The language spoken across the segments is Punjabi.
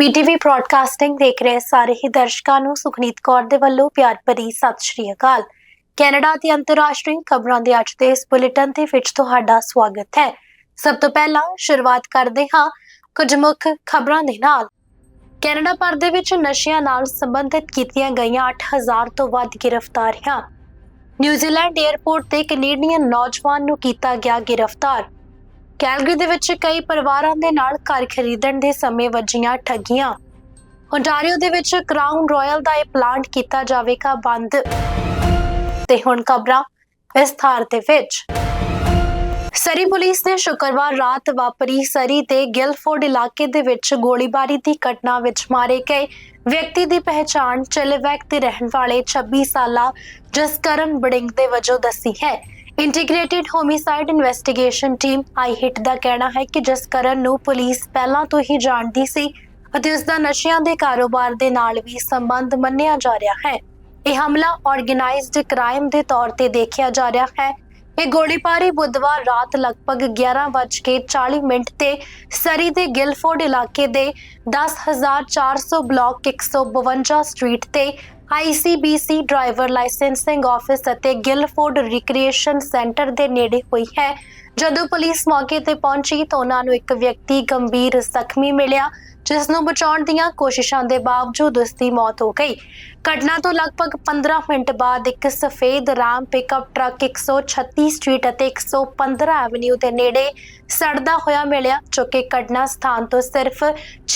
ਬੀਟੀਵੀ ਬ੍ਰਾਡਕਾਸਟਿੰਗ ਦੇਖ ਰਹੇ ਸਾਰੇ ਹੀ ਦਰਸ਼ਕਾਂ ਨੂੰ ਸੁਖਨੀਤ ਕੌਰ ਦੇ ਵੱਲੋਂ ਪਿਆਰ ਭਰੀ ਸਤਿ ਸ਼੍ਰੀ ਅਕਾਲ। ਕੈਨੇਡਾ ਤੇ ਅੰਤਰਰਾਸ਼ਟਰੀ ਖਬਰਾਂ ਦੇ ਅੱਜ ਦੇ ਇਸ ਬੁਲੇਟਿਨ ਦੇ ਵਿੱਚ ਤੁਹਾਡਾ ਸਵਾਗਤ ਹੈ। ਸਭ ਤੋਂ ਪਹਿਲਾਂ ਸ਼ੁਰੂਆਤ ਕਰਦੇ ਹਾਂ ਕੁਝ ਮੁੱਖ ਖਬਰਾਂ ਦੇ ਨਾਲ। ਕੈਨੇਡਾ ਭਰ ਦੇ ਵਿੱਚ ਨਸ਼ਿਆਂ ਨਾਲ ਸੰਬੰਧਿਤ ਕੀਤੀਆਂ ਗਈਆਂ 8000 ਤੋਂ ਵੱਧ ਗ੍ਰਿਫਤਾਰੀਆਂ। ਨਿਊਜ਼ੀਲੈਂਡ 에ਅਰਪੋਰਟ ਤੇ ਕੈਨੇਡੀਅਨ ਨੌਜਵਾਨ ਨੂੰ ਕੀਤਾ ਗਿਆ ਗ੍ਰਿਫਤਾਰ। ਕੈਲਗਰੀ ਦੇ ਵਿੱਚ ਕਈ ਪਰਿਵਾਰਾਂ ਦੇ ਨਾਲ ਘਰ ਖਰੀਦਣ ਦੇ ਸਮੇਂ ਵੱਜੀਆਂ ਠੱਗੀਆਂ। ontario ਦੇ ਵਿੱਚ ਕਰਾਊਨ ਰਾਇਲ ਦਾ ਇਹ ਪਲਾਂਟ ਕੀਤਾ ਜਾਵੇਗਾ ਬੰਦ। ਤੇ ਹੁਣ ਖਬਰਾਂ ਵਿਸਥਾਰ ਦੇ ਵਿੱਚ। ਸਰੀ ਪੁਲਿਸ ਨੇ ਸ਼ੁੱਕਰਵਾਰ ਰਾਤ ਵਾਪਰੀ ਸਰੀ ਦੇ ਗਿਲਫੋਰਡ ਇਲਾਕੇ ਦੇ ਵਿੱਚ ਗੋਲੀਬਾਰੀ ਦੀ ਘਟਨਾ ਵਿੱਚ ਮਾਰੇ ਗਏ ਵਿਅਕਤੀ ਦੀ ਪਹਿਚਾਣ ਚਲੇਵੈਕ ਦੇ ਰਹਿਣ ਵਾਲੇ 26 ਸਾਲਾ ਜਸਕਰਨ ਬੜਿੰਗ ਦੇ ਵਜੋਂ ਦੱਸੀ ਹੈ। Integrated homicide investigation team IHIT ਦਾ ਕਹਿਣਾ ਹੈ ਕਿ ਜਸਕਰਨ ਨੂੰ ਪੁਲਿਸ ਪਹਿਲਾਂ ਤੋਂ ਹੀ ਜਾਣਦੀ ਸੀ ਅਤੇ ਉਸ ਦਾ ਨਸ਼ਿਆਂ ਦੇ ਕਾਰੋਬਾਰ ਦੇ ਨਾਲ ਵੀ ਸੰਬੰਧ ਮੰਨਿਆ ਜਾ ਰਿਹਾ ਹੈ। ਇਹ ਹਮਲਾ ਆਰਗੇਨਾਈਜ਼ਡ ਕ੍ਰਾਈਮ ਦੇ ਤੌਰ ਤੇ ਦੇਖਿਆ ਜਾ ਰਿਹਾ ਹੈ। ਇਹ ਗੋਲੀਬਾਰੀ ਬੁੱਧਵਾਰ ਰਾਤ ਲਗਭਗ 11:40 ਮਿੰਟ ਤੇ ਸਰੀ ਦੇ ਗਿਲਫੋਰਡ ਇਲਾਕੇ ਦੇ 10400 ਬਲਾਕ 152 ਸਟਰੀਟ ਤੇ ICBC ਡਰਾਈਵਰ ਲਾਇਸੈਂਸਿੰਗ ਆਫਿਸ ਅਤੇ ਗਿਲਫੋਰਡ ਰਿਕ੍ਰੀਏਸ਼ਨ ਸੈਂਟਰ ਦੇ ਨੇੜੇ ਹੋਈ ਹੈ। ਜਦੋਂ ਪੁਲਿਸ ਮੌਕੇ ਤੇ ਪਹੁੰਚੀ ਤਾਂ ਉਹਨਾਂ ਨੂੰ ਇੱਕ ਵਿਅਕਤੀ ਗੰਭੀਰ ਜ਼ਖਮੀ ਮਿਲਿਆ, ਜਿਸ ਨੂੰ ਬਚਾਉਣ ਦੀਆਂ ਕੋਸ਼ਿਸ਼ਾਂ ਦੇ ਬਾਵਜੂਦ ਉਸ ਦੀ ਮੌਤ ਹੋ ਗਈ। ਘਟਨਾ ਤੋਂ ਲਗਭਗ 15 ਮਿੰਟ ਬਾਅਦ ਇੱਕ ਸਫੇਦ ਰਾਮ ਪਿਕਅਪ ਟਰੱਕ 136 ਸਟਰੀਟ ਅਤੇ 115 ਐਵਨਿਊ ਦੇ ਨੇੜੇ ਸੜਦਾ ਹੋਇਆ ਮਿਲਿਆ, ਜੋ ਕਿ ਘਟਨਾ ਸਥਾਨ ਤੋਂ ਸਿਰਫ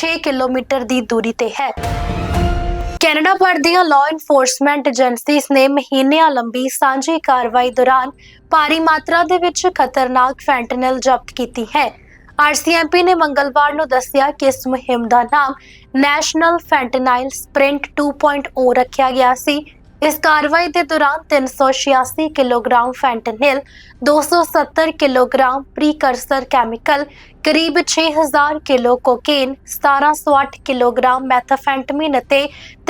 6 ਕਿਲੋਮੀਟਰ ਦੀ ਦੂਰੀ ਤੇ ਹੈ। ਕੈਨੇਡਾ ਭਰ ਦੀਆਂ ਲਾਅ ਇਨਫੋਰਸਮੈਂਟ ਏਜੰਸੀਜ਼ ਨੇ ਮਹੀਨਿਆਂ ਲੰਬੀ ਸਾਂਝੀ ਕਾਰਵਾਈ ਦੌਰਾਨ ਭਾਰੀ ਮਾਤਰਾ ਦੇ ਵਿੱਚ ਖਤਰਨਾਕ ਫੈਂਟਨਲ ਜ਼ਬਤ ਕੀਤੀ ਹੈ। ਆਰਸੀਐਮਪੀ ਨੇ ਮੰਗਲਵਾਰ ਨੂੰ ਦੱਸਿਆ ਕਿ ਇਸ ਮੁਹਿੰਮ ਦਾ ਨਾਮ ਨੈਸ਼ਨਲ ਫੈਂਟਨਾਈਲ ਸਪ੍ਰਿੰਟ 2.0 ਰੱਖਿਆ ਗਿਆ ਸੀ। ਇਸ ਕਾਰਵਾਈ ਦੇ ਦੌਰਾਨ 386 kilogram fentanyl 270 kilogram precursor chemical, ਕਰੀਬ 6000 ਕਿਲੋ ਕੋਕੇਨ 1708 ਕਿਲੋਗ੍ਰਾਮ ਮੈਥਾਫੈਂਟਾਮਿਨ ਅਤੇ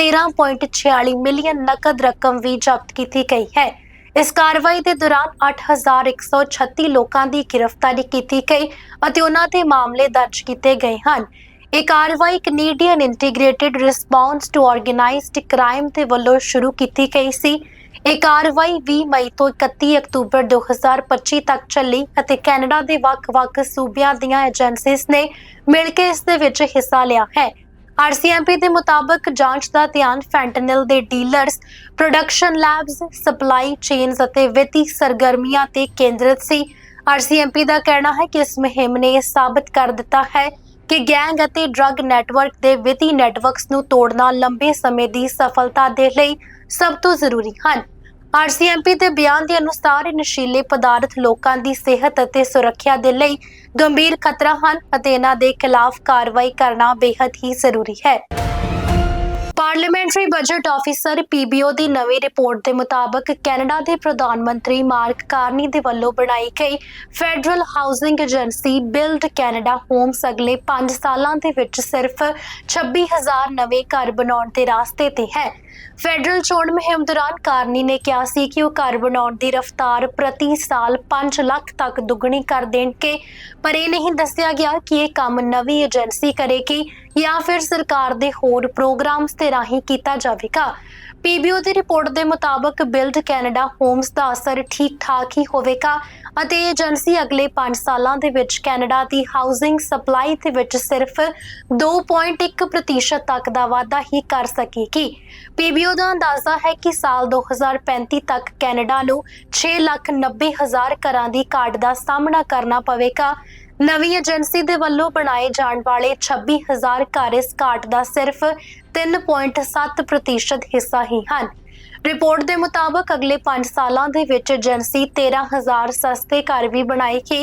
13.46 ਮਿਲੀਅਨ ਨਕਦ ਰਕਮ ਵੀ ਜ਼ਬਤ ਕੀਤੀ ਗਈ ਹੈ। ਇਸ ਕਾਰਵਾਈ ਦੇ ਦੌਰਾਨ 8136 ਲੋਕਾਂ ਦੀ ਗ੍ਰਿਫਤਾਰੀ ਕੀਤੀ ਗਈ ਅਤੇ ਉਹਨਾਂ ਦੇ ਮਾਮਲੇ ਦਰਜ ਕੀਤੇ ਗਏ ਹਨ। ਇਹ ਕਾਰਵਾਈ Canadian Integrated Response to Organized Crime ਦੇ ਵੱਲੋਂ ਸ਼ੁਰੂ ਕੀਤੀ ਗਈ ਸੀ। ਇਹ ਕਾਰਵਾਈ 20 ਮਈ ਤੋਂ 31 ਅਕਤੂਬਰ 2025 ਤੱਕ ਚੱਲੀ ਅਤੇ ਕੈਨੇਡਾ ਦੇ ਵੱਖ-ਵੱਖ ਸੂਬਿਆਂ ਦੀਆਂ ਏਜੰਸੀਜ਼ ਨੇ ਮਿਲ ਕੇ ਇਸ ਦੇ ਵਿੱਚ ਹਿੱਸਾ ਲਿਆ ਹੈ। ਆਰਸੀਐਮਪੀ ਦੇ ਮੁਤਾਬਕ ਜਾਂਚ ਦਾ ਧਿਆਨ ਫੈਂਟਨਲ ਦੇ dealers production labs supply chains ਅਤੇ ਵਿੱਤੀ ਸਰਗਰਮੀਆਂ ਤੇ ਕੇਂਦਰਿਤ ਸੀ। ਆਰਸੀਐਮਪੀ ਦਾ ਕਹਿਣਾ ਹੈ ਕਿ ਇਸ ਮੁਹਿੰਮ ਨੇ ਇਹ ਸਾਬਤ ਕਰ ਦਿੱਤਾ ਹੈ ਕਿ ਗੈਂਗ ਅਤੇ ਡਰੱਗ ਨੈਟਵਰਕ ਦੇ ਵਿੱਤੀ ਨੈਟਵਰਕਸ ਨੂੰ ਤੋੜਨਾ ਲੰਬੇ ਸਮੇਂ ਦੀ ਸਫਲਤਾ ਦੇ ਲਈ ਸਭ ਤੋਂ ਜ਼ਰੂਰੀ ਹਨ। ਆਰਸੀਐਮਪੀ ਦੇ ਬਿਆਨ ਦੇ ਅਨੁਸਾਰ ਨਸ਼ੀਲੇ ਪਦਾਰਥ ਲੋਕਾਂ ਦੀ ਸਿਹਤ ਅਤੇ ਸੁਰੱਖਿਆ ਦੇ ਲਈ ਗੰਭੀਰ ਖਤਰਾ ਹਨ ਅਤੇ ਇਹਨਾਂ ਦੇ ਖਿਲਾਫ ਕਾਰਵਾਈ ਕਰਨਾ ਬੇहद ਹੀ ਜ਼ਰੂਰੀ ਹੈ। ਪਾਰਲੀਮੈਂਟਰੀ ਬਜਟ ਆਫੀਸਰ ਪੀਬੀਓ ਦੀ ਨਵੀਂ ਰਿਪੋਰਟ ਦੇ ਮੁਤਾਬਕ ਕੈਨੇਡਾ ਦੇ ਪ੍ਰਧਾਨ ਮੰਤਰੀ ਮਾਰਕ ਕਾਰਨੀ ਦੇ ਵੱਲੋਂ ਬਣਾਈ ਗਈ federal housing agency Build Canada Homes ਅਗਲੇ 5 ਸਾਲਾਂ ਦੇ ਵਿੱਚ ਸਿਰਫ 26000 ਨਵੇਂ ਘਰ ਬਣਾਉਣ ਦੇ ਰਾਸਤੇ ਤੇ ਹੈ। ਫੈਡਰਲ ਚੋਣ ਮੁਹਿੰਮ ਦੌਰਾਨ ਕਾਰਨੀ ਨੇ ਕਿਹਾ ਸੀ ਕਿ ਉਹ ਘਰ ਬਣਾਉਣ ਦੀ ਰਫ਼ਤਾਰ ਪ੍ਰਤੀ ਸਾਲ 5 ਲੱਖ ਤੱਕ ਦੁੱਗਣੀ ਕਰ ਦੇਣਗੇ, ਪਰ ਇਹ ਨਹੀਂ ਦੱਸਿਆ ਗਿਆ ਕਿ ਇਹ ਕੰਮ ਨਵੀਂ ਏਜੰਸੀ ਕਰੇਗੀ। ਜਾਂ ਫਿਰ ਸਰਕਾਰ ਦੇ ਹੋਰ ਪ੍ਰੋਗਰਾਮਸ ਤੇ ਰਾਹੀਂ ਕੀਤਾ ਜਾਵੇਗਾ। ਪੀਬੀਓ ਦੀ ਰਿਪੋਰਟ ਦੇ ਮੁਤਾਬਕ ਬਿਲਡ ਕੈਨੇਡਾ ਹੋਮਸ ਦਾ ਅਸਰ ਠੀਕ ਠਾਕ ਹੀ ਹੋਵੇਗਾ ਅਤੇ ਇਹ ਏਜੰਸੀ ਅਗਲੇ 5 ਸਾਲਾਂ ਦੇ ਵਿੱਚ ਕੈਨੇਡਾ ਦੀ ਹਾਊਸਿੰਗ ਸਪਲਾਈ ਦੇ ਵਿੱਚ ਸਿਰਫ 2.1% ਤੱਕ ਦਾ ਵਾਧਾ ਹੀ ਕਰ ਸਕੇਗੀ। ਪੀਬੀਓ ਦਾ ਅੰਦਾਜ਼ਾ ਹੈ ਕਿ ਸਾਲ 2035 ਤੱਕ ਕੈਨੇਡਾ ਨੂੰ 6,90,000 ਘਰਾਂ ਦੀ ਘਾਟ ਦਾ ਸਾਹਮਣਾ ਕਰਨਾ ਪਵੇਗਾ ਨਵੀਂ ਏਜੰਸੀ ਦੇ ਵੱਲੋਂ ਬਣਾਏ ਜਾਣ ਵਾਲੇ 26000 ਘਰ ਇਸ ਘਾਟ ਦਾ ਸਿਰਫ 3.7% ਹਿੱਸਾ ਹੀ ਹਨ। ਰਿਪੋਰਟ ਦੇ ਮੁਤਾਬਕ ਅਗਲੇ 5 ਸਾਲਾਂ ਦੇ ਵਿੱਚ ਏਜੰਸੀ 13000 ਸਸਤੇ ਘਰ ਵੀ ਬਣਾਏਗੀ।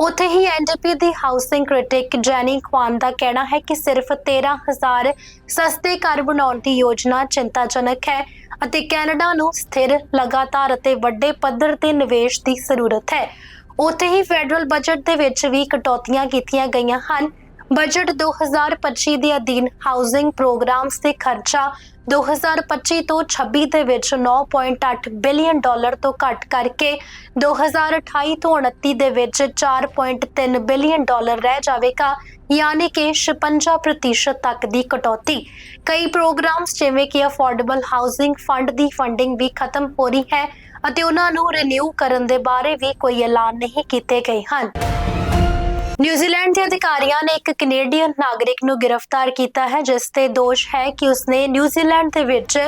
ਉੱਥੇ ਹੀ ਐਨਡੀਪੀ ਦੀ ਹਾਊਸਿੰਗ ਕ੍ਰਿਟਿਕ ਜੈਨੀ ਖਵਾਨ ਦਾ ਕਹਿਣਾ ਹੈ ਕਿ ਸਿਰਫ 13000 ਸਸਤੇ ਘਰ ਬਣਾਉਣ ਦੀ ਯੋਜਨਾ ਚਿੰਤਾਜਨਕ ਹੈ ਅਤੇ ਕੈਨੇਡਾ ਨੂੰ ਸਥਿਰ, ਲਗਾਤਾਰ ਅਤੇ ਵੱਡੇ ਪੱਧਰ ਤੇ ਨਿਵੇਸ਼ ਦੀ ਜ਼ਰੂਰਤ ਹੈ। ਉੱਥੇ ਹੀ ਫੈਡਰਲ ਬਜਟ ਦੇ ਵਿੱਚ ਵੀ ਕਟੌਤੀਆਂ ਕੀਤੀਆਂ ਗਈਆਂ ਹਨ। ਬਜਟ 2025 ਦੇ ਅਧੀਨ ਹਾਊਸਿੰਗ ਪ੍ਰੋਗਰਾਮਸ ਤੇ ਖਰਚਾ 2025 ਤੋਂ 26 ਦੇ ਵਿੱਚ 9.8 ਬਿਲੀਅਨ ਡਾਲਰ ਤੋਂ ਘੱਟ ਕਰਕੇ 2028 ਤੋਂ 29 ਦੇ ਵਿੱਚ 4.3 ਬਿਲੀਅਨ ਡਾਲਰ ਰਹਿ ਜਾਵੇਗਾ, ਯਾਨੀ ਕਿ 56% ਤੱਕ ਦੀ ਕਟੌਤੀ। ਕਈ ਪ੍ਰੋਗਰਾਮਸ ਜਿਵੇਂ ਕਿ ਅਫੋਰਡੇਬਲ ਹਾਊਸਿੰਗ ਫੰਡ ਦੀ ਫੰਡਿੰਗ ਵੀ ਖਤਮ ਹੋ ਰਹੀ ਹੈ। ਅਤੇ ਉਹਨਾਂ ਨੂੰ ਰੀਨਿਊ ਕਰਨ ਦੇ ਬਾਰੇ ਵੀ ਕੋਈ ਐਲਾਨ ਨਹੀਂ ਕੀਤੇ ਗਏ ਹਨ। ਨਿਊਜ਼ੀਲੈਂਡ ਦੇ ਅਧਿਕਾਰੀਆਂ ਨੇ ਇੱਕ ਕੈਨੇਡੀਅਨ ਨਾਗਰਿਕ ਨੂੰ ਗ੍ਰਿਫਤਾਰ ਕੀਤਾ ਹੈ, ਜਿਸ ਤੇ ਦੋਸ਼ ਹੈ ਕਿ ਉਸਨੇ ਨਿਊਜ਼ੀਲੈਂਡ ਦੇ ਵਿੱਚ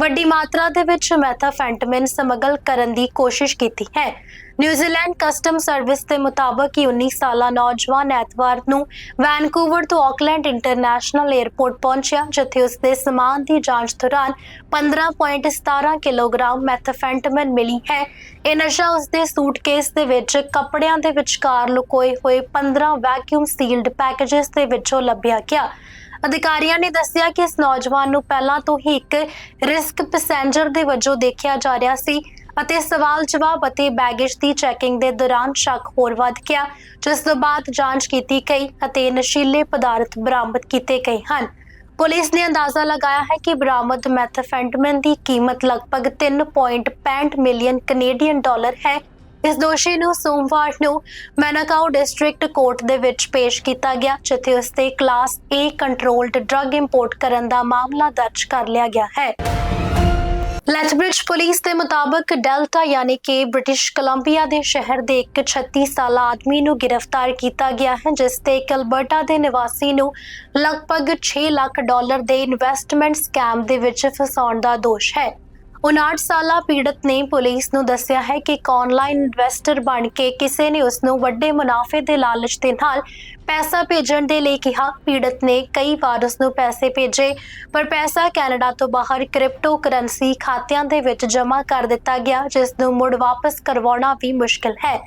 ਵੱਡੀ ਮਾਤਰਾ ਦੇ ਵਿੱਚ ਮੈਥਾਫੈਂਟਾਮਿਨ ਸਮਗਲ ਕਰਨ ਦੀ ਕੋਸ਼ਿਸ਼ ਕੀਤੀ ਹੈ। ਨਿਊਜ਼ੀਲੈਂਡ ਕਸਟਮ ਸਰਵਿਸ ਦੇ ਮੁਤਾਬਕ 19 ਸਾਲਾ ਨੌਜਵਾਨ ਐਤਵਾਰ ਨੂੰ ਵੈਨਕੂਵਰ ਤੋਂ ਆਕਲੈਂਡ ਇੰਟਰਨੈਸ਼ਨਲ 에ਅਰਪੋਰਟ ਪਹੁੰਚਿਆ, ਜਿੱਥੇ ਉਸ ਦੇ ਸਮਾਨ ਦੀ ਜਾਂਚ ਦੌਰਾਨ 15.17 ਕਿਲੋਗ੍ਰਾਮ ਮੈਥਫੈਂਟਮਿਨ ਮਿਲੀ ਹੈ। ਇਹ ਨਸ਼ਾ ਉਸ ਦੇ ਸੂਟਕੇਸ ਦੇ ਵਿੱਚ ਕੱਪੜਿਆਂ ਦੇ ਵਿਚਕਾਰ ਲੁਕੋਏ ਹੋਏ 15 ਵੈਕਿਊਮ ਸੀਲਡ ਪੈਕੇजेस ਦੇ ਵਿੱਚੋਂ ਲੱਭਿਆ ਗਿਆ। ਅਧਿਕਾਰੀਆਂ ਨੇ ਦੱਸਿਆ ਕਿ ਇਸ ਨੌਜਵਾਨ ਨੂੰ ਪਹਿਲਾਂ ਤੋਂ ਹੀ ਇੱਕ ਰਿਸਕ ਪੈਸੇਂਜਰ ਦੇ ਵਜੋਂ ਦੇਖਿਆ ਜਾ ਰਿਹਾ ਸੀ। ਅਤੇ ਸਵਾਲ ਜਵਾਬ ਅਤੇ ਬੈਗੇਜ ਦੀ ਚੈਕਿੰਗ ਦੇ ਦੌਰਾਨ ਸ਼ੱਕ ਹੋਰ ਵੱਧ ਗਿਆ, ਜਿਸ ਤੋਂ ਬਾਅਦ ਜਾਂਚ ਕੀਤੀ ਗਈ ਅਤੇ ਨਸ਼ੀਲੇ ਪਦਾਰਥ ਬਰਾਮਦ ਕੀਤੇ ਗਏ ਹਨ। ਪੁਲਿਸ ਨੇ ਅੰਦਾਜ਼ਾ ਲਗਾਇਆ ਹੈ ਕਿ ਬਰਾਮਦ ਮੈਥਾਫੈਂਟਾਮਿਨ ਦੀ ਕੀਮਤ ਲਗਭਗ 3.65 ਮਿਲੀਅਨ ਕੈਨੇਡੀਅਨ ਡਾਲਰ ਹੈ। ਇਸ ਦੋਸ਼ੀ ਨੂੰ ਸੋਮਵਾਰ ਨੂੰ ਮੈਨਾਕਾਓ ਡਿਸਟ੍ਰਿਕਟ ਕੋਰਟ ਦੇ ਵਿੱਚ ਪੇਸ਼ ਕੀਤਾ ਗਿਆ, ਜਿੱਥੇ ਉਸ ਤੇ class A controlled drug import ਕਰਨ ਦਾ ਮਾਮਲਾ ਦਰਜ ਕਰ ਲਿਆ ਗਿਆ ਹੈ। ਲੈਥਬ੍ਰਿਜ ਪੁਲਿਸ ਦੇ ਮੁਤਾਬਕ ਡੈਲਟਾ ਯਾਨੀ ਕਿ ਬ੍ਰਿਟਿਸ਼ ਕੋਲੰਬੀਆ ਦੇ ਸ਼ਹਿਰ ਦੇ ਇੱਕ 36 ਸਾਲਾ ਆਦਮੀ ਨੂੰ ਗ੍ਰਿਫਤਾਰ ਕੀਤਾ ਗਿਆ ਹੈ, ਜਿਸ ਤੇ ਇੱਕ ਅਲਬਰਟਾ ਦੇ ਨਿਵਾਸੀ ਨੂੰ ਲਗਭਗ 6 ਲੱਖ ਡਾਲਰ ਦੇ ਇਨਵੈਸਟਮੈਂਟ ਸਕੈਮ ਦੇ ਵਿੱਚ ਫਸਾਉਣ ਦਾ ਦੋਸ਼ ਹੈ। 59 ਸਾਲਾ ਪੀੜਤ ਨੇ ਪੁਲਿਸ ਨੂੰ ਦੱਸਿਆ ਹੈ ਕਿ ਇੱਕ ਆਨਲਾਈਨ ਇਨਵੈਸਟਰ ਬਣ ਕੇ ਕਿਸੇ ਨੇ ਉਸ ਨੂੰ ਵੱਡੇ ਮੁਨਾਫੇ ਦੇ ਲਾਲਚ ਦੇ ਨਾਲ ਪੈਸਾ ਭੇਜਣ ਦੇ ਲਈ ਕਿਹਾ। ਪੀੜਤ ਨੇ ਕਈ ਵਾਰ ਉਸ ਨੂੰ ਪੈਸੇ ਭੇਜੇ, ਪਰ ਪੈਸਾ ਕੈਨੇਡਾ ਤੋਂ ਬਾਹਰ ਕ੍ਰਿਪਟੋ ਕਰੰਸੀ ਖਾਤਿਆਂ ਦੇ ਵਿੱਚ ਜਮ੍ਹਾਂ ਕਰ ਦਿੱਤਾ ਗਿਆ ਜਿਸ ਨੂੰ ਮੁੜ ਵਾਪਸ ਕਰਵਾਉਣਾ ਵੀ ਮੁਸ਼ਕਲ ਹੈ।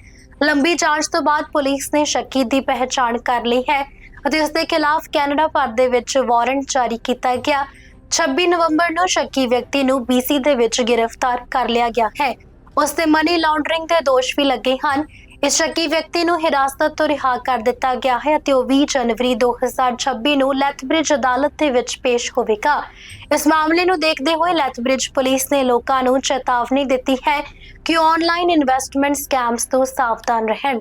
ਲੰਬੀ ਜਾਂਚ ਤੋਂ ਬਾਅਦ ਪੁਲਿਸ ਨੇ ਸ਼ੱਕੀ ਦੀ ਪਹਿਚਾਣ ਕਰ ਲਈ ਹੈ ਅਤੇ ਉਸ ਦੇ ਖਿਲਾਫ ਕੈਨੇਡਾ ਭਰ ਦੇ ਵਿੱਚ ਵਾਰੰਟ ਜਾਰੀ ਕੀਤਾ ਗਿਆ। 26 ਨਵੰਬਰ ਨੂੰ ਸ਼ੱਕੀ ਵਿਅਕਤੀ ਨੂੰ BC ਦੇ ਵਿੱਚ ਗ੍ਰਿਫਤਾਰ ਕਰ ਲਿਆ ਗਿਆ ਹੈ। ਉਸ ਤੇ ਮਨੀ ਲਾਂਡਰਿੰਗ ਦੇ ਦੋਸ਼ ਵੀ ਲੱਗੇ ਹਨ। ਇਸ ਸ਼ੱਕੀ ਵਿਅਕਤੀ ਨੂੰ ਹਿਰਾਸਤ ਤੋਂ ਰਿਹਾ ਕਰ ਦਿੱਤਾ ਗਿਆ ਹੈ ਅਤੇ ਉਹ 20 ਜਨਵਰੀ 2026 ਨੂੰ ਲੈਥਬ੍ਰਿਜ ਅਦਾਲਤ ਦੇ ਵਿੱਚ ਪੇਸ਼ ਹੋਵੇਗਾ। ਇਸ ਮਾਮਲੇ ਨੂੰ ਦੇਖਦੇ ਹੋਏ ਲੈਥਬ੍ਰਿਜ ਪੁਲਿਸ ਨੇ ਲੋਕਾਂ ਨੂੰ ਚੇਤਾਵਨੀ ਦਿੱਤੀ ਹੈ ਕਿ ਉਹ ਆਨਲਾਈਨ ਇਨਵੈਸਟਮੈਂਟ ਸਕੈਮਸ ਤੋਂ ਸਾਵਧਾਨ ਰਹਿਣ।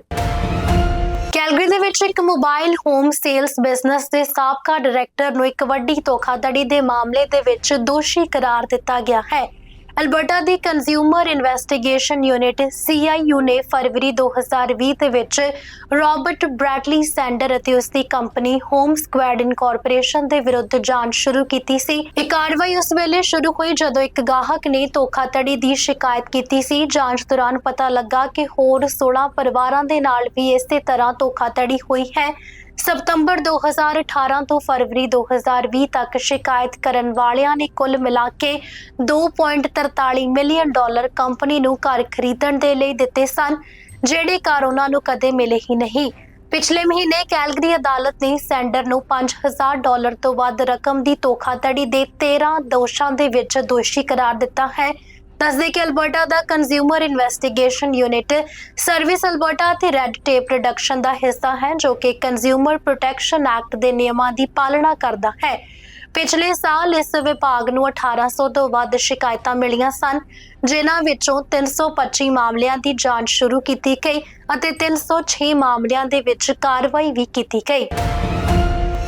ਕੈਲਗਰੀ ਦੇ ਵਿੱਚ ਇੱਕ ਮੋਬਾਈਲ ਹੋਮ ਸੇਲਸ ਬਿਜ਼ਨਸ ਦੇ ਸਾਬਕਾ ਡਾਇਰੈਕਟਰ ਨੂੰ ਇੱਕ ਵੱਡੀ ਧੋਖਾਧੜੀ ਦੇ ਮਾਮਲੇ ਦੇ ਵਿੱਚ ਦੋਸ਼ੀ ਕਰਾਰ ਦਿੱਤਾ ਗਿਆ ਹੈ। ਅਲਬਰਟਾ ਦੀ ਕੰਜ਼ਿਊਮਰ ਇਨਵੈਸਟੀਗੇਸ਼ਨ ਯੂਨਿਟ CIU ਨੇ ਫਰਵਰੀ 2020 ਦੇ ਵਿੱਚ ਰਾਬਰਟ ਬ੍ਰੈਡਲੀ ਸੈਂਡਰ ਅਤੇ ਉਸ ਦੀ ਕੰਪਨੀ ਹੋਮ ਸਕੁਐਡ ਇਨਕੋਰਪੋਰੇਸ਼ਨ ਦੇ ਵਿਰੁੱਧ ਜਾਂਚ ਸ਼ੁਰੂ ਕੀਤੀ ਸੀ। ਇਹ ਕਾਰਵਾਈ ਉਸ ਵੇਲੇ ਸ਼ੁਰੂ ਹੋਈ ਜਦੋਂ ਇੱਕ ਗਾਹਕ ਨੇ ਧੋਖਾਧੜੀ ਦੀ ਸ਼ਿਕਾਇਤ ਕੀਤੀ ਸੀ। ਜਾਂਚ ਦੌਰਾਨ ਪਤਾ ਲੱਗਾ ਕਿ ਹੋਰ 16 ਪਰਿਵਾਰਾਂ ਦੇ ਨਾਲ ਵੀ ਇਸੇ ਤਰ੍ਹਾਂ ਧੋਖਾਧੜੀ ਹੋਈ ਹੈ। ਸਤੰਬਰ 2018 ਤੋਂ ਫਰਵਰੀ 2020 ਤੱਕ ਸ਼ਿਕਾਇਤ ਕਰਨ ਵਾਲਿਆਂ ਨੇ ਕੁੱਲ ਮਿਲਾ ਕੇ 2.43 ਮਿਲੀਅਨ ਡਾਲਰ ਕੰਪਨੀ ਨੂੰ ਘਰ ਖਰੀਦਣ ਦੇ ਲਈ ਦਿੱਤੇ ਸਨ, ਜਿਹੜੇ ਘਰ ਉਹਨਾਂ ਨੂੰ ਕਦੇ ਮਿਲੇ ਹੀ ਨਹੀਂ। ਪਿਛਲੇ ਮਹੀਨੇ ਕੈਲਗਰੀ ਅਦਾਲਤ ਨੇ ਸੈਂਡਰ ਨੂੰ 5000 ਡਾਲਰ ਤੋਂ ਵੱਧ ਰਕਮ ਦੀ ਧੋਖਾਧੜੀ ਦੇ 13 ਦੋਸ਼ਾਂ ਦੇ ਵਿੱਚ ਦੋਸ਼ੀ ਕਰਾਰ ਦਿੱਤਾ ਹੈ। ਦੱਸਦੇ ਕਿ ਅਲਬਰਟਾ ਦਾ consumer investigation unit service Alberta ਅਤੇ ਰੈੱਡ ਟੇਪ ਰਿਡਕਸ਼ਨ ਦਾ ਹਿੱਸਾ ਹੈ, ਜੋ ਕਿ ਕੰਜ਼ਿਊਮਰ ਪ੍ਰੋਟੈਕਸ਼ਨ ਐਕਟ ਦੇ ਨਿਯਮਾਂ ਦੀ ਪਾਲਣਾ ਕਰਦਾ ਹੈ। ਪਿਛਲੇ ਸਾਲ ਇਸ ਵਿਭਾਗ ਨੂੰ 1800 ਤੋਂ ਵੱਧ ਸ਼ਿਕਾਇਤਾਂ ਮਿਲੀਆਂ ਸਨ, ਜਿਨ੍ਹਾਂ ਵਿੱਚੋਂ 325 ਮਾਮਲਿਆਂ ਦੀ ਜਾਂਚ ਸ਼ੁਰੂ ਕੀਤੀ ਗਈ ਅਤੇ 306 ਮਾਮਲਿਆਂ ਦੇ ਵਿੱਚ ਕਾਰਵਾਈ ਵੀ ਕੀਤੀ ਗਈ।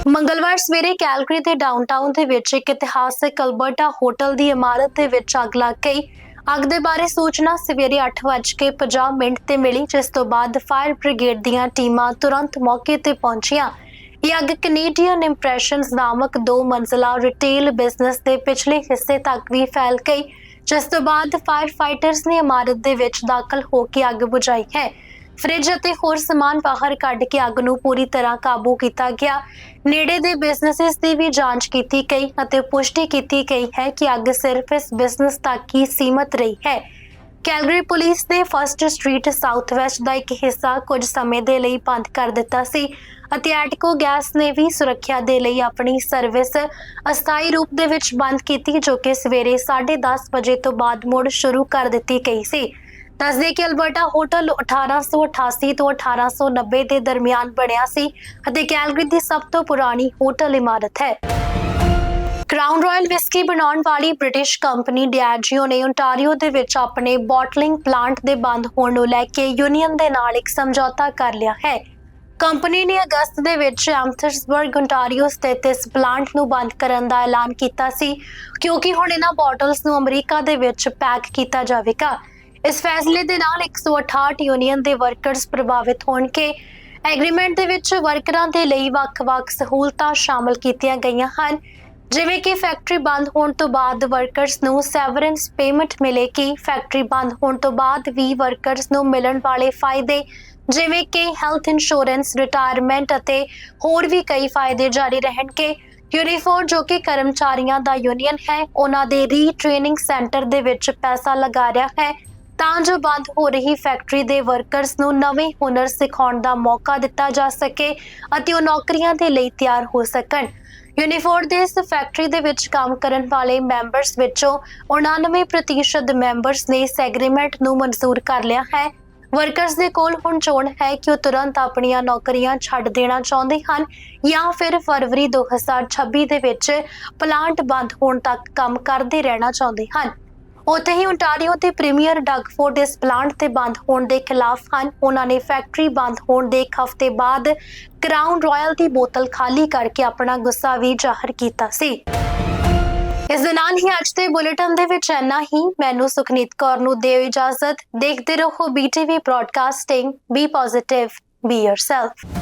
ਮੰਗਲਵਾਰ ਸਵੇਰੇ ਕੈਲਗਰੀ ਦੇ ਡਾਊਨਟਾਊਨ ਦੇ ਵਿੱਚ ਇੱਕ ਇਤਿਹਾਸਕ ਅਲਬਰਟਾ ਹੋਟਲ ਦੀ ਇਮਾਰਤ ਦੇ ਵਿੱਚ ਅੱਗ ਲੱਗ ਗਈ। ਅੱਗ ਦੇ ਬਾਰੇ ਸੂਚਨਾ ਸਵੇਰੇ 8:50 ਮਿੰਟ ਤੇ ਮਿਲੀ, ਜਿਸ ਤੋਂ ਬਾਅਦ ਫਾਇਰ ਬ੍ਰਿਗੇਡ ਦੀਆਂ ਟੀਮਾਂ ਤੁਰੰਤ ਮੌਕੇ ਤੇ ਪਹੁੰਚੀਆਂ। ਇਹ ਅੱਗ ਕੈਨੇਡੀਅਨ ਇੰਪ੍ਰੈਸ਼ਨਸ ਨਾਮਕ ਦੋ ਮੰਜ਼ਲਾ ਰਿਟੇਲ ਬਿਜ਼ਨਸ ਦੇ ਪਿਛਲੇ ਹਿੱਸੇ ਤੱਕ ਵੀ ਫੈਲ ਗਈ, ਜਿਸ ਤੋਂ ਬਾਅਦ ਫਾਇਰ ਫਾਈਟਰਸ ਨੇ ਇਮਾਰਤ ਦੇ ਵਿੱਚ ਦਾਖਲ ਹੋ ਕੇ ਅੱਗ ਬੁਝਾਈ ਹੈ। ਫ੍ਰਿਜ ਅਤੇ ਹੋਰ ਸਮਾਨ ਬਾਹਰ ਕੱਢ ਕੇ ਅੱਗ ਨੂੰ ਪੂਰੀ ਤਰ੍ਹਾਂ ਕਾਬੂ ਕੀਤਾ ਗਿਆ। ਨੇੜੇ ਦੇ ਬਿਜ਼ਨੈਸਸ ਦੀ ਵੀ ਜਾਂਚ ਕੀਤੀ ਗਈ ਅਤੇ ਪੁਸ਼ਟੀ ਕੀਤੀ ਗਈ ਹੈ ਕਿ ਅੱਗ ਸਿਰਫ ਇਸ ਬਿਜ਼ਨਸ ਤੱਕ ਹੀ ਸੀਮਤ ਰਹੀ ਹੈ। ਕੈਲਗਰੀ ਪੁਲਿਸ ਨੇ ਫਸਟ ਸਟਰੀਟ ਸਾਊਥ ਵੈਸਟ ਦਾ ਇੱਕ ਹਿੱਸਾ ਕੁਝ ਸਮੇਂ ਦੇ ਲਈ ਬੰਦ ਕਰ ਦਿੱਤਾ ਸੀ ਅਤੇ ਐਟਕੋ ਗੈਸ ਨੇ ਵੀ ਸੁਰੱਖਿਆ ਦੇ ਲਈ ਆਪਣੀ ਸਰਵਿਸ ਅਸਥਾਈ ਰੂਪ ਦੇ ਵਿੱਚ ਬੰਦ ਕੀਤੀ ਜੋ ਕਿ ਸਵੇਰੇ 10:30 ਵਜੇ ਤੋਂ ਬਾਅਦ ਮੁੜ ਸ਼ੁਰੂ ਕਰ ਦਿੱਤੀ ਗਈ ਸੀ। ਦੱਸਦੇ ਕਿ ਅਲਬਰਟਾ ਹੋਟਲ 1888 ਤੋਂ 1890 ਦੇ ਦਰਮਿਆਨ ਬਣਿਆ ਸੀ ਅਤੇ ਕੈਲਗਰੀ ਦੀ ਸਭ ਤੋਂ ਪੁਰਾਣੀ ਹੋਟਲ ਇਮਾਰਤ ਹੈ। ਕ੍ਰਾਊਨ ਰਾਇਲ ਵਿਸਕੀ ਬਣਾਉਣ ਵਾਲੀ ਬ੍ਰਿਟਿਸ਼ ਕੰਪਨੀ ਡਿਆਜੀਓ ਨੇ ਓਨਟਾਰੀਓ ਦੇ ਵਿੱਚ ਆਪਣੇ ਬੋਟਲਿੰਗ ਪਲਾਂਟ ਦੇ ਬੰਦ ਹੋਣ ਨੂੰ ਲੈ ਕੇ ਯੂਨੀਅਨ ਦੇ ਨਾਲ ਇੱਕ ਸਮਝੌਤਾ ਕਰ ਲਿਆ ਹੈ। ਕੰਪਨੀ ਨੇ ਅਗਸਤ ਦੇ ਵਿੱਚ ਐਮਥਰਸਬਰਗ ਓਨਟਾਰੀਓ ਸਥਿਤ ਇਸ ਪਲਾਂਟ ਨੂੰ ਬੰਦ ਕਰਨ ਦਾ ਐਲਾਨ ਕੀਤਾ ਸੀ ਕਿਉਂਕਿ ਹੁਣ ਇਹਨਾਂ ਬੋਟਲਸ ਨੂੰ ਅਮਰੀਕਾ ਦੇ ਵਿੱਚ ਪੈਕ ਕੀਤਾ ਜਾਵੇਗਾ। ਇਸ ਫੈਸਲੇ ਦੇ ਨਾਲ 168 ਯੂਨੀਅਨ ਦੇ ਵਰਕਰਸ ਪ੍ਰਭਾਵਿਤ ਹੋਣਗੇ। ਐਗਰੀਮੈਂਟ ਦੇ ਵਿੱਚ ਵਰਕਰਾਂ ਦੇ ਲਈ ਵੱਖ-ਵੱਖ ਸਹੂਲਤਾਂ ਸ਼ਾਮਲ ਕੀਤੀਆਂ ਗਈਆਂ ਹਨ। ਜਿਵੇਂ ਕਿ ਫੈਕਟਰੀ ਬੰਦ ਹੋਣ ਤੋਂ ਬਾਅਦ ਵਰਕਰਸ ਨੂੰ ਸੈਵਰੈਂਸ ਪੇਮੈਂਟ ਮਿਲੇਗੀ। ਫੈਕਟਰੀ ਬੰਦ ਹੋਣ ਤੋਂ ਬਾਅਦ ਵੀ ਵਰਕਰਸ ਨੂੰ ਮਿਲਣ ਵਾਲੇ ਫਾਇਦੇ, ਜਿਵੇਂ ਕਿ ਹੈਲਥ ਇੰਸ਼ੋਰੈਂਸ ਰਿਟਾਇਰਮੈਂਟ ਅਤੇ ਹੋਰ ਵੀ ਕਈ ਫਾਇਦੇ ਜਾਰੀ ਰਹਿਣਗੇ। ਯੂਨੀਫੋਰ ਜੋ ਕਿ ਕਰਮਚਾਰੀਆਂ ਦਾ ਯੂਨੀਅਨ ਹੈ, ਉਹਨਾਂ ਦੇ ਰੀਟ੍ਰੇਨਿੰਗ ਸੈਂਟਰ ਦੇ ਵਿੱਚ ਪੈਸਾ ਲਗਾ ਰਿਹਾ ਹੈ। ਤਾਂ ਜੋ ਬੰਦ ਹੋ ਰਹੀ ਫੈਕਟਰੀ ਦੇ ਵਰਕਰਸ ਨੂੰ ਨਵੇਂ ਹੁਨਰ ਸਿਖਾਉਣ ਦਾ ਮੌਕਾ ਦਿੱਤਾ ਜਾ ਸਕੇ ਅਤੇ ਉਹ ਨੌਕਰੀਆਂ ਦੇ ਲਈ ਤਿਆਰ ਹੋ ਸਕਣ। ਯੂਨੀਫੋਰ ਦੇ ਇਸ ਫੈਕਟਰੀ ਦੇ ਵਿੱਚ ਕੰਮ ਕਰਨ ਵਾਲੇ ਮੈਂਬਰਸ ਵਿੱਚੋਂ 99% ਮੈਂਬਰਸ ਨੇ ਇਸ ਐਗਰੀਮੈਂਟ ਨੂੰ ਮਨਜ਼ੂਰ ਕਰ ਲਿਆ ਹੈ। ਵਰਕਰਸ ਦੇ ਕੋਲ ਹੁਣ ਚੋਣ ਹੈ ਕਿ ਉਹ ਤੁਰੰਤ ਆਪਣੀਆਂ ਨੌਕਰੀਆਂ ਛੱਡ ਦੇਣਾ ਚਾਹੁੰਦੇ ਹਨ ਜਾਂ ਫਿਰ ਫਰਵਰੀ 2026 ਦੇ ਵਿੱਚ ਪਲਾਂਟ ਬੰਦ ਹੋਣ ਤੱਕ ਕੰਮ ਕਰਦੇ ਰਹਿਣਾ ਚਾਹੁੰਦੇ ਹਨ। ਉੱਥੇ ਹੀ ਓਨਟਾਰੀਓ ਦੇ ਪ੍ਰੀਮੀਅਰ ਡਗਫੋਰਡ ਇਸ ਪਲਾਂਟ ਤੇ ਬੰਦ ਹੋਣ ਦੇ ਖਿਲਾਫ ਹਨ। ਉਹਨਾਂ ਨੇ ਫੈਕਟਰੀ ਬੰਦ ਹੋਣ ਦੇ ਇੱਕ ਹਫ਼ਤੇ ਬਾਅਦ ਕਰਾਊਨ ਰਾਇਲ ਦੀ ਬੋਤਲ ਖਾਲੀ ਕਰਕੇ ਆਪਣਾ ਗੁੱਸਾ ਵੀ ਜ਼ਾਹਰ ਕੀਤਾ ਸੀ। ਇਸ ਦੇ ਨਾਲ ਹੀ ਅੱਜ ਦੇ ਬੁਲੇਟਿਨ ਦੇ ਵਿੱਚ ਇੰਨਾ ਹੀ। ਮੈਨੂੰ ਸੁਖਨੀਤ ਕੌਰ ਨੂੰ ਦਿਓ ਇਜਾਜ਼ਤ। ਦੇਖਦੇ ਰਹੋ BTV broadcasting be positive be yourself